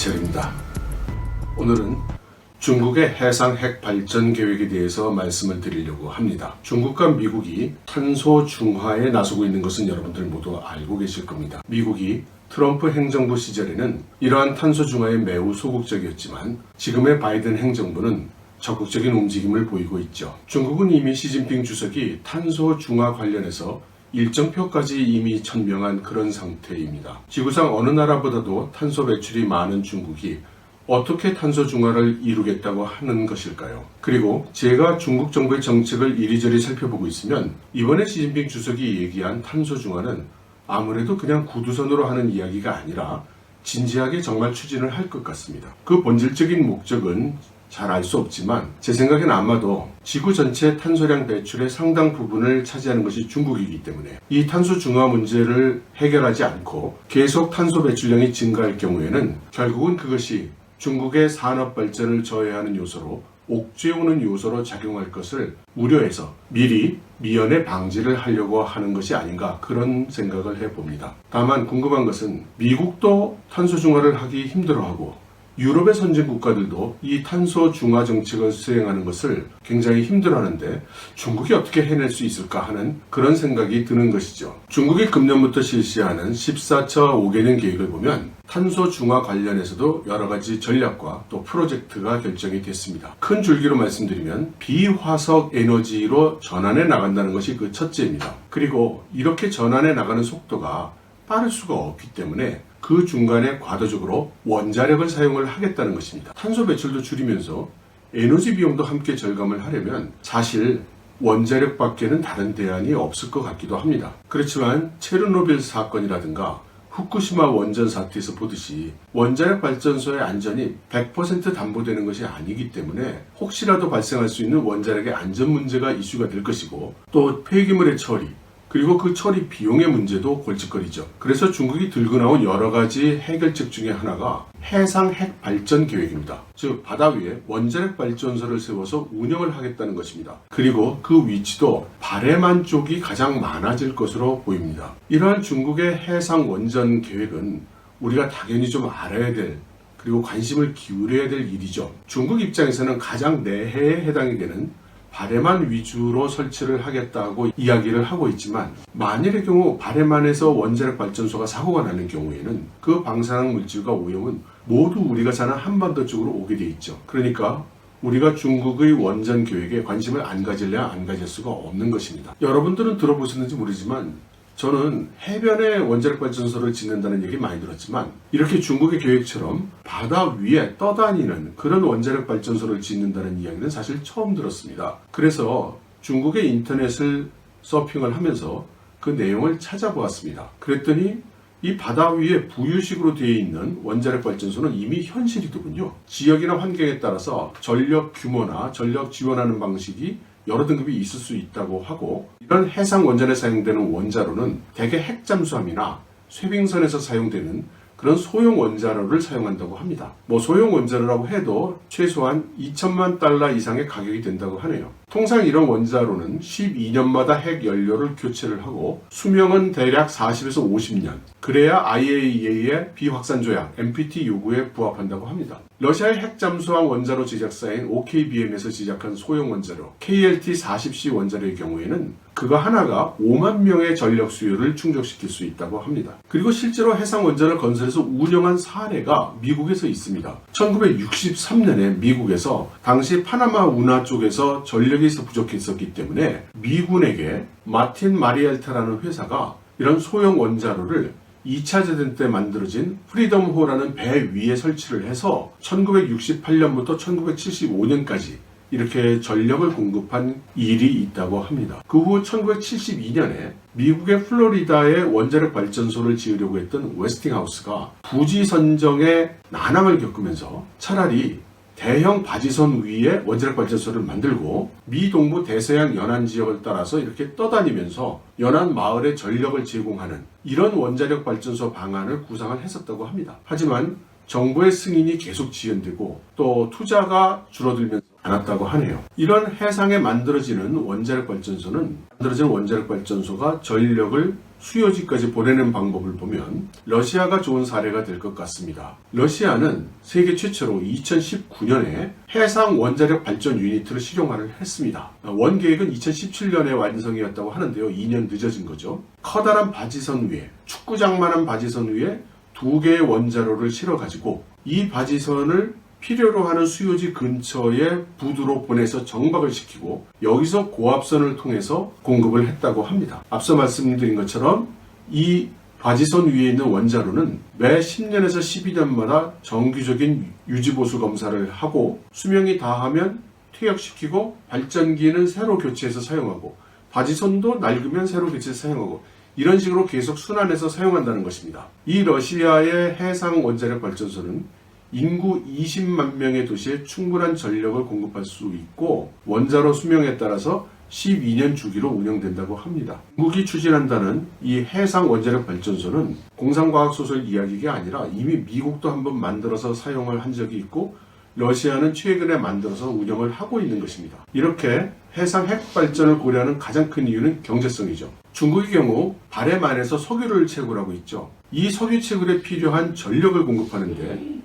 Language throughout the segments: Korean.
이철입니다. 오늘은 중국의 해상 핵 발전 계획에 대해서 말씀을 드리려고 합니다. 중국과 미국이 탄소 중화에 나서고 있는 것은 여러분들 모두 알고 계실 겁니다. 미국이 트럼프 행정부 시절에는 이러한 탄소 중화에 매우 소극적이었지만 지금의 바이든 행정부는 적극적인 움직임을 보이고 있죠. 중국은 이미 시진핑 주석이 탄소 중화 관련해서 일정표까지 이미 천명한 그런 상태입니다. 지구상 어느 나라보다도 탄소 배출이 많은 중국이 어떻게 탄소 중화를 이루겠다고 하는 것일까요? 그리고 제가 중국 정부의 정책을 이리저리 살펴보고 있으면 이번에 시진핑 주석이 얘기한 탄소 중화는 아무래도 그냥 구두선으로 하는 이야기가 아니라 진지하게 정말 추진을 할 것 같습니다. 그 본질적인 목적은 잘 알 수 없지만 제 생각엔 아마도 지구 전체 탄소량 배출의 상당 부분을 차지하는 것이 중국이기 때문에 이 탄소 중화 문제를 해결하지 않고 계속 탄소 배출량이 증가할 경우에는 결국은 그것이 중국의 산업 발전을 저해하는 요소로 옥죄오는 요소로 작용할 것을 우려해서 미리 미연에 방지를 하려고 하는 것이 아닌가 그런 생각을 해봅니다. 다만 궁금한 것은 미국도 탄소 중화를 하기 힘들어하고 유럽의 선진 국가들도 이 탄소 중화 정책을 수행하는 것을 굉장히 힘들어하는데 중국이 어떻게 해낼 수 있을까 하는 그런 생각이 드는 것이죠. 중국이 금년부터 실시하는 14차 5개년 계획을 보면 탄소 중화 관련해서도 여러 가지 전략과 또 프로젝트가 결정이 됐습니다. 큰 줄기로 말씀드리면 비화석 에너지로 전환해 나간다는 것이 그 첫째입니다. 그리고 이렇게 전환해 나가는 속도가 빠를 수가 없기 때문에 그 중간에 과도적으로 원자력을 사용을 하겠다는 것입니다. 탄소 배출도 줄이면서 에너지 비용도 함께 절감을 하려면 사실 원자력 밖에는 다른 대안이 없을 것 같기도 합니다. 그렇지만 체르노빌 사건이라든가 후쿠시마 원전 사태에서 보듯이 원자력 발전소의 안전이 100% 담보되는 것이 아니기 때문에 혹시라도 발생할 수 있는 원자력의 안전 문제가 이슈가 될 것이고 또 폐기물의 처리 그리고 그 처리 비용의 문제도 골칫거리죠. 그래서 중국이 들고 나온 여러 가지 해결책 중에 하나가 해상 핵 발전 계획입니다. 즉 바다 위에 원자력 발전소를 세워서 운영을 하겠다는 것입니다. 그리고 그 위치도 바레만 쪽이 가장 많아질 것으로 보입니다. 이러한 중국의 해상 원전 계획은 우리가 당연히 좀 알아야 될 그리고 관심을 기울여야 될 일이죠. 중국 입장에서는 가장 내해에 해당이 되는 바레만 위주로 설치를 하겠다고 이야기를 하고 있지만 만일의 경우 바레만에서 원자력 발전소가 사고가 나는 경우에는 그 방사능 물질과 오염은 모두 우리가 사는 한반도 쪽으로 오게 돼 있죠. 그러니까 우리가 중국의 원전 계획에 관심을 안 가질래야 안 가질 수가 없는 것입니다. 여러분들은 들어보셨는지 모르지만 저는 해변에 원자력 발전소를 짓는다는 얘기 많이 들었지만 이렇게 중국의 계획처럼 바다 위에 떠다니는 그런 원자력 발전소를 짓는다는 이야기는 사실 처음 들었습니다. 그래서 중국의 인터넷을 서핑을 하면서 그 내용을 찾아보았습니다. 그랬더니 이 바다 위에 부유식으로 되어 있는 원자력 발전소는 이미 현실이더군요. 지역이나 환경에 따라서 전력 규모나 전력 지원하는 방식이 여러 등급이 있을 수 있다고 하고 이런 해상 원전에 사용되는 원자로는 대개 핵잠수함이나 쇠빙선에서 사용되는 그런 소형 원자로를 사용한다고 합니다. 뭐 소형 원자로라고 해도 최소한 2천만 달러 이상의 가격이 된다고 하네요. 통상 이런 원자로는 12년마다 핵 연료를 교체를 하고 수명은 대략 40에서 50년. 그래야 IAEA의 비확산 조약 NPT 요구에 부합한다고 합니다. 러시아의 핵 잠수함 원자로 제작사인 OKBM에서 제작한 소형 원자로 KLT-40C 원자로의 경우에는 그거 하나가 5만 명의 전력 수요를 충족시킬 수 있다고 합니다. 그리고 실제로 해상 원전을 건설해서 운영한 사례가 미국에서 있습니다. 1963년에 미국에서 당시 파나마 운하 쪽에서 전력이 부족했었기 때문에 미군에게 마틴 마리엘타라는 회사가 이런 소형 원자로를 2차 대전 때 만들어진 프리덤호라는 배 위에 설치를 해서 1968년부터 1975년까지 이렇게 전력을 공급한 일이 있다고 합니다. 그 후 1972년에 미국의 플로리다에 원자력 발전소를 지으려고 했던 웨스팅하우스가 부지 선정에 난항을 겪으면서 차라리 대형 바지선 위에 원자력 발전소를 만들고 미 동부 대서양 연안 지역을 따라서 이렇게 떠다니면서 연안 마을에 전력을 제공하는 이런 원자력 발전소 방안을 구상을 했었다고 합니다. 하지만 정부의 승인이 계속 지연되고 또 투자가 줄어들면서 않았다고 하네요. 이런 해상에 만들어지는 원자력 발전소는 만들어지는 원자력 발전소가 전력을 수요지까지 보내는 방법을 보면 러시아가 좋은 사례가 될 것 같습니다. 러시아는 세계 최초로 2019년에 해상 원자력 발전 유니트를 실용화를 했습니다. 원 계획은 2017년에 완성이었다고 하는데요. 2년 늦어진 거죠. 커다란 바지선 위에 축구장만한 바지선 위에 두 개의 원자로를 실어 가지고 이 바지선을 필요로 하는 수요지 근처에 부두로 보내서 정박을 시키고 여기서 고압선을 통해서 공급을 했다고 합니다. 앞서 말씀드린 것처럼 이 바지선 위에 있는 원자로는 매 10년에서 12년마다 정기적인 유지보수 검사를 하고 수명이 다하면 퇴역시키고 발전기는 새로 교체해서 사용하고 바지선도 낡으면 새로 교체해서 사용하고 이런 식으로 계속 순환해서 사용한다는 것입니다. 이 러시아의 해상 원자력 발전소는 인구 20만 명의 도시에 충분한 전력을 공급할 수 있고 원자로 수명에 따라서 12년 주기로 운영된다고 합니다. 중국이 추진한다는 이 해상 원자력 발전소는 공상과학 소설 이야기가 아니라 이미 미국도 한번 만들어서 사용을 한 적이 있고 러시아는 최근에 만들어서 운영을 하고 있는 것입니다. 이렇게 해상 핵 발전을 고려하는 가장 큰 이유는 경제성이죠. 중국의 경우 발해 만에서 석유를 채굴하고 있죠. 이 석유 채굴에 필요한 전력을 공급하는데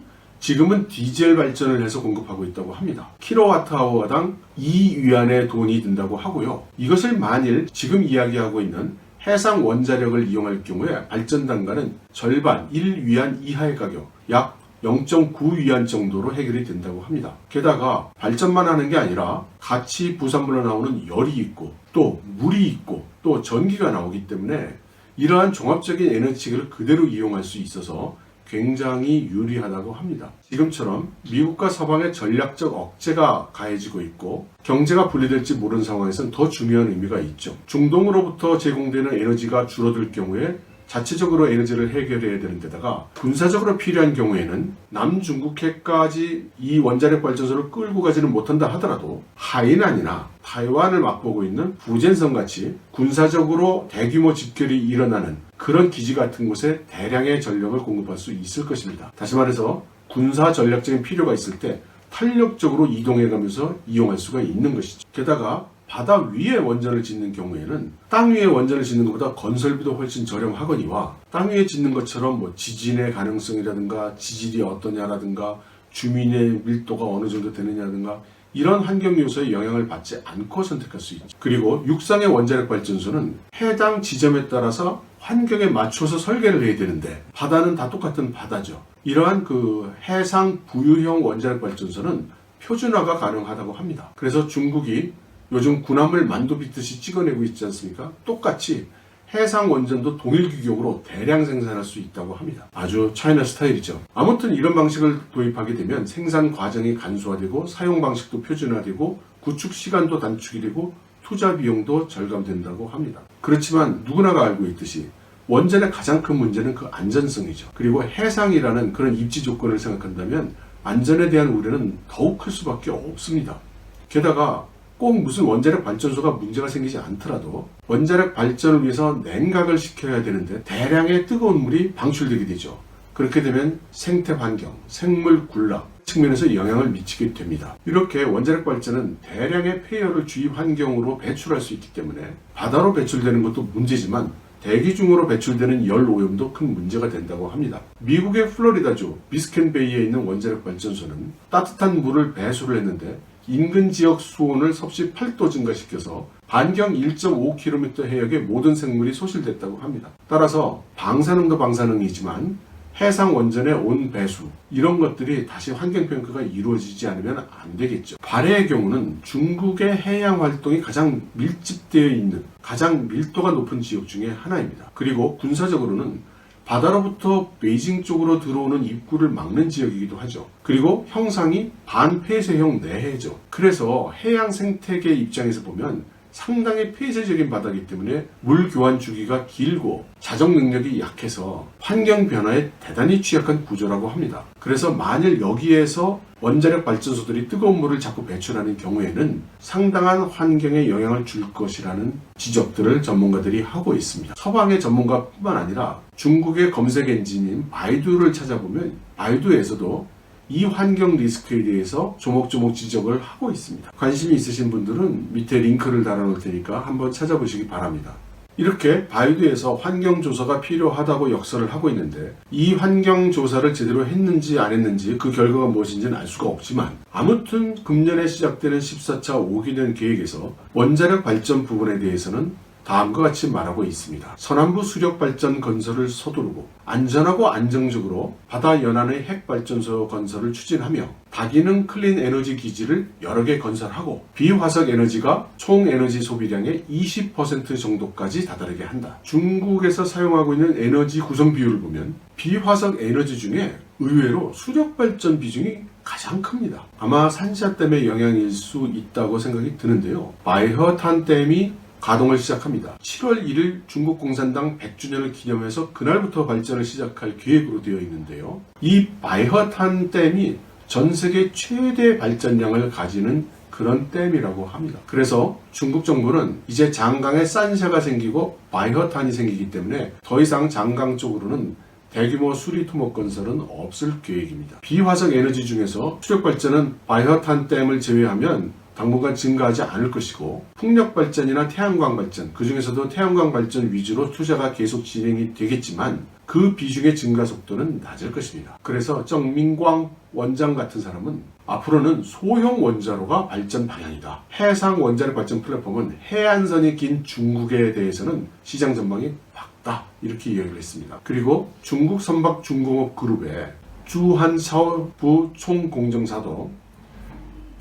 지금은 디젤 발전을 해서 공급하고 있다고 합니다. 킬로와트아워당 2위안의 돈이 든다고 하고요. 이것을 만일 지금 이야기하고 있는 해상 원자력을 이용할 경우에 발전 단가는 절반 1위안 이하의 가격, 약 0.9위안 정도로 해결이 된다고 합니다. 게다가 발전만 하는 게 아니라 같이 부산물로 나오는 열이 있고 또 물이 있고 또 전기가 나오기 때문에 이러한 종합적인 에너지를 그대로 이용할 수 있어서 굉장히 유리하다고 합니다. 지금처럼 미국과 서방의 전략적 억제가 가해지고 있고 경제가 분리될지 모르는 상황에서는 더 중요한 의미가 있죠. 중동으로부터 제공되는 에너지가 줄어들 경우에 자체적으로 에너지를 해결해야 되는 데다가 군사적으로 필요한 경우에는 남중국해까지 이 원자력 발전소를 끌고 가지는 못한다 하더라도 하이난이나 타이완을 맛보고 있는 부젠성 같이 군사적으로 대규모 집결이 일어나는 그런 기지 같은 곳에 대량의 전력을 공급할 수 있을 것입니다. 다시 말해서 군사 전략적인 필요가 있을 때 탄력적으로 이동해 가면서 이용할 수가 있는 것이죠. 게다가 바다 위에 원전을 짓는 경우에는 땅 위에 원전을 짓는 것보다 건설비도 훨씬 저렴하거니와 땅 위에 짓는 것처럼 뭐 지진의 가능성이라든가 지질이 어떠냐라든가 주민의 밀도가 어느 정도 되느냐든가 이런 환경 요소에 영향을 받지 않고 선택할 수 있죠. 그리고 육상의 원자력 발전소는 해당 지점에 따라서 환경에 맞춰서 설계를 해야 되는데 바다는 다 똑같은 바다죠. 이러한 그 해상 부유형 원자력 발전소는 표준화가 가능하다고 합니다. 그래서 중국이 요즘 군함을 만두 빚듯이 찍어내고 있지 않습니까? 똑같이 해상 원전도 동일 규격으로 대량 생산할 수 있다고 합니다. 아주 차이나 스타일이죠. 아무튼 이런 방식을 도입하게 되면 생산 과정이 간소화되고 사용 방식도 표준화되고 구축 시간도 단축이 되고 투자 비용도 절감된다고 합니다. 그렇지만 누구나가 알고 있듯이 원전의 가장 큰 문제는 그 안전성이죠. 그리고 해상이라는 그런 입지 조건을 생각한다면 안전에 대한 우려는 더욱 클 수밖에 없습니다. 게다가 꼭 무슨 원자력 발전소가 문제가 생기지 않더라도 원자력 발전을 위해서 냉각을 시켜야 되는데 대량의 뜨거운 물이 방출되게 되죠. 그렇게 되면 생태 환경, 생물 군락 측면에서 영향을 미치게 됩니다. 이렇게 원자력 발전은 대량의 폐열을 주위 환경으로 배출할 수 있기 때문에 바다로 배출되는 것도 문제지만 대기 중으로 배출되는 열 오염도 큰 문제가 된다고 합니다. 미국의 플로리다주 비스켄베이에 있는 원자력 발전소는 따뜻한 물을 배수를 했는데 인근 지역 수온을 섭씨 8도 증가시켜서 반경 1.5km 해역의 모든 생물이 소실됐다고 합니다. 따라서 방사능도 방사능이지만 해상 원전의 온 배수 이런 것들이 다시 환경 평가가 이루어지지 않으면 안 되겠죠. 발해의 경우는 중국의 해양 활동이 가장 밀집되어 있는 가장 밀도가 높은 지역 중에 하나입니다. 그리고 군사적으로는 바다로부터 베이징 쪽으로 들어오는 입구를 막는 지역이기도 하죠. 그리고 형상이 반폐쇄형 내해죠. 그래서 해양 생태계 입장에서 보면 상당히 폐쇄적인 바다이기 때문에 물 교환 주기가 길고 자정 능력이 약해서 환경 변화에 대단히 취약한 구조라고 합니다. 그래서 만일 여기에서 원자력 발전소들이 뜨거운 물을 자꾸 배출하는 경우에는 상당한 환경에 영향을 줄 것이라는 지적들을 전문가들이 하고 있습니다. 서방의 전문가뿐만 아니라 중국의 검색 엔진인 바이두를 찾아보면 바이두에서도 이 환경 리스크에 대해서 조목조목 지적을 하고 있습니다. 관심이 있으신 분들은 밑에 링크를 달아놓을 테니까 한번 찾아보시기 바랍니다. 이렇게 바이두에서 환경조사가 필요하다고 역설을 하고 있는데 이 환경조사를 제대로 했는지 안 했는지 그 결과가 무엇인지는 알 수가 없지만 아무튼 금년에 시작되는 14차 5기년 계획에서 원자력 발전 부분에 대해서는 다음과 같이 말하고 있습니다. 서남부 수력 발전 건설을 서두르고 안전하고 안정적으로 바다 연안의 핵 발전소 건설을 추진하며 다기능 클린 에너지 기지를 여러 개 건설하고 비화석 에너지가 총 에너지 소비량의 20% 정도까지 다다르게 한다. 중국에서 사용하고 있는 에너지 구성 비율을 보면 비화석 에너지 중에 의외로 수력 발전 비중이 가장 큽니다. 아마 산샤댐의 영향일 수 있다고 생각이 드는데요. 바이허탄 댐이 가동을 시작합니다. 7월 1일 중국 공산당 100주년을 기념해서 그날부터 발전을 시작할 계획으로 되어 있는데요. 이 바이허탄 댐이 전 세계 최대 발전량을 가지는 그런 댐이라고 합니다. 그래서 중국 정부는 이제 장강에 산샤가 생기고 바이허탄이 생기기 때문에 더 이상 장강 쪽으로는 대규모 수리 토목 건설은 없을 계획입니다. 비화석 에너지 중에서 수력 발전은 바이허탄 댐을 제외하면 당분간 증가하지 않을 것이고 풍력 발전이나 태양광 발전 그 중에서도 태양광 발전 위주로 투자가 계속 진행이 되겠지만 그 비중의 증가 속도는 낮을 것입니다. 그래서 정민광 원장 같은 사람은 앞으로는 소형 원자로가 발전 방향이다. 해상 원자력 발전 플랫폼은 해안선이 긴 중국에 대해서는 시장 전망이 밝다. 이렇게 이야기를 했습니다. 그리고 중국 선박 중공업 그룹의 주한 사업부 총공정사도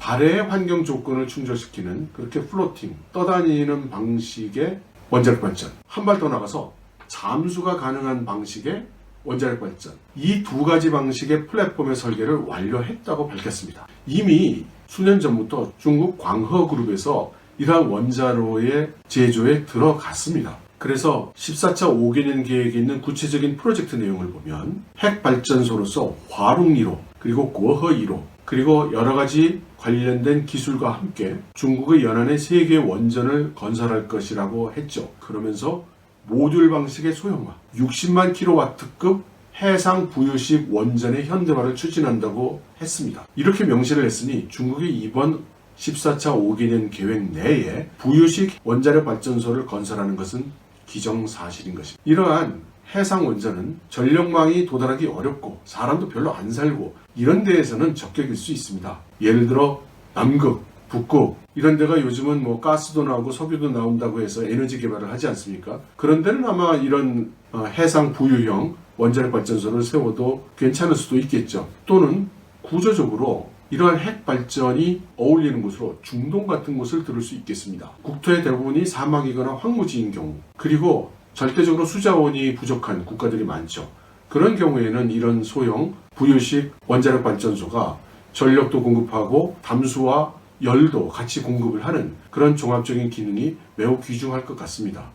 발해의 환경 조건을 충족시키는 그렇게 플로팅, 떠다니는 방식의 원자력 발전. 한 발 더 나가서 잠수가 가능한 방식의 원자력 발전. 이 두 가지 방식의 플랫폼의 설계를 완료했다고 밝혔습니다. 이미 수년 전부터 중국 광허 그룹에서 이러한 원자로의 제조에 들어갔습니다. 그래서 14차 5개년 계획에 있는 구체적인 프로젝트 내용을 보면 핵발전소로서 화룩 1호, 그리고 고허 1호, 그리고 여러 가지 관련된 기술과 함께 중국의 연안에 세 개의 원전을 건설할 것이라고 했죠. 그러면서 모듈 방식의 소형화, 60만 킬로와트급 해상 부유식 원전의 현대화를 추진한다고 했습니다. 이렇게 명시를 했으니 중국이 이번 14차 5개년 계획 내에 부유식 원자력 발전소를 건설하는 것은 기정사실인 것입니다. 이러한 해상 원전은 전력망이 도달하기 어렵고 사람도 별로 안 살고 이런 데에서는 적격일 수 있습니다. 예를 들어 남극, 북극 이런 데가 요즘은 뭐 가스도 나오고 석유도 나온다고 해서 에너지 개발을 하지 않습니까? 그런 데는 아마 이런 어, 해상 부유형 원자력 발전소를 세워도 괜찮을 수도 있겠죠. 또는 구조적으로 이러한 핵 발전이 어울리는 곳으로 중동 같은 곳을 들을 수 있겠습니다. 국토의 대부분이 사막이거나 황무지인 경우, 그리고 절대적으로 수자원이 부족한 국가들이 많죠. 그런 경우에는 이런 소형 부유식 원자력 발전소가 전력도 공급하고 담수와 열도 같이 공급을 하는 그런 종합적인 기능이 매우 귀중할 것 같습니다.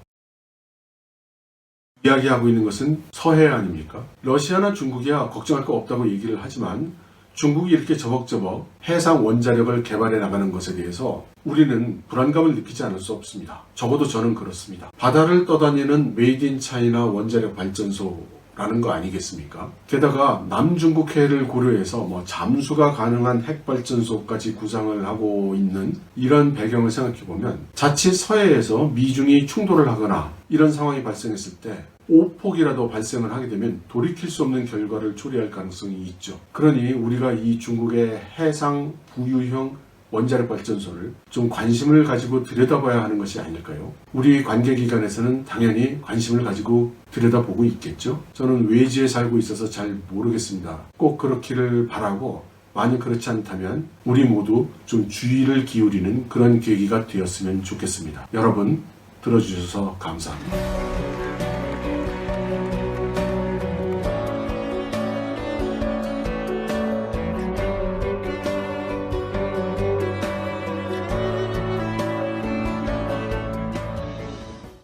이야기하고 있는 것은 서해 아닙니까? 러시아나 중국이야 걱정할 거 없다고 얘기를 하지만 중국이 이렇게 저벅저벅 해상 원자력을 개발해 나가는 것에 대해서 우리는 불안감을 느끼지 않을 수 없습니다. 적어도 저는 그렇습니다. 바다를 떠다니는 메이드 인 차이나 원자력 발전소 라는 거 아니겠습니까? 게다가 남중국해를 고려해서 뭐 잠수가 가능한 핵발전소까지 구상을 하고 있는 이런 배경을 생각해 보면 자칫 서해에서 미중이 충돌을 하거나 이런 상황이 발생했을 때 오폭이라도 발생을 하게 되면 돌이킬 수 없는 결과를 초래할 가능성이 있죠. 그러니 우리가 이 중국의 해상 부유형 원자력 발전소를 좀 관심을 가지고 들여다봐야 하는 것이 아닐까요? 우리 관계기관에서는 당연히 관심을 가지고 들여다보고 있겠죠? 저는 외지에 살고 있어서 잘 모르겠습니다. 꼭 그렇기를 바라고 만약 그렇지 않다면 우리 모두 좀 주의를 기울이는 그런 계기가 되었으면 좋겠습니다. 여러분 들어주셔서 감사합니다.